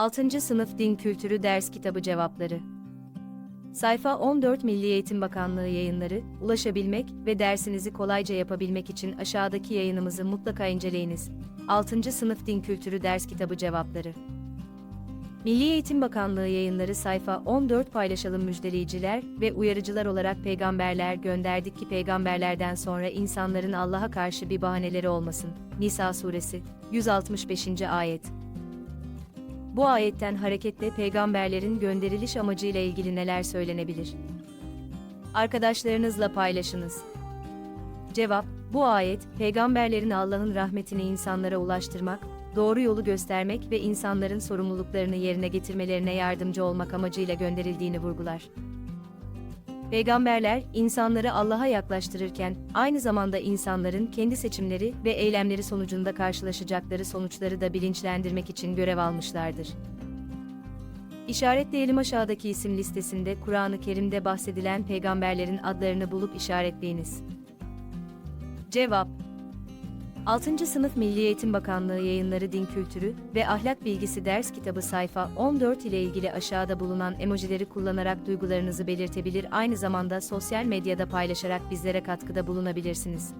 6. Sınıf Din Kültürü Ders Kitabı Cevapları Sayfa 14 Milli Eğitim Bakanlığı yayınları, ulaşabilmek ve dersinizi kolayca yapabilmek için aşağıdaki yayınımızı mutlaka inceleyiniz. 6. Sınıf Din Kültürü Ders Kitabı Cevapları Milli Eğitim Bakanlığı yayınları sayfa 14 paylaşalım müjdeleyiciler ve uyarıcılar olarak peygamberler gönderdik ki peygamberlerden sonra insanların Allah'a karşı bir bahaneleri olmasın. Nisa suresi 165. ayet bu ayetten hareketle peygamberlerin gönderiliş amacıyla ilgili neler söylenebilir? Arkadaşlarınızla paylaşınız. Cevap: Bu ayet, peygamberlerin Allah'ın rahmetini insanlara ulaştırmak, doğru yolu göstermek ve insanların sorumluluklarını yerine getirmelerine yardımcı olmak amacıyla gönderildiğini vurgular. Peygamberler, insanları Allah'a yaklaştırırken, aynı zamanda insanların kendi seçimleri ve eylemleri sonucunda karşılaşacakları sonuçları da bilinçlendirmek için görev almışlardır. İşaretleyelim aşağıdaki isim listesinde Kur'an-ı Kerim'de bahsedilen peygamberlerin adlarını bulup işaretleyiniz. Cevap 6. Sınıf Milli Eğitim Bakanlığı Yayınları Din Kültürü ve Ahlak Bilgisi Ders Kitabı sayfa 14 ile ilgili aşağıda bulunan emojileri kullanarak duygularınızı belirtebilir aynı zamanda sosyal medyada paylaşarak bizlere katkıda bulunabilirsiniz.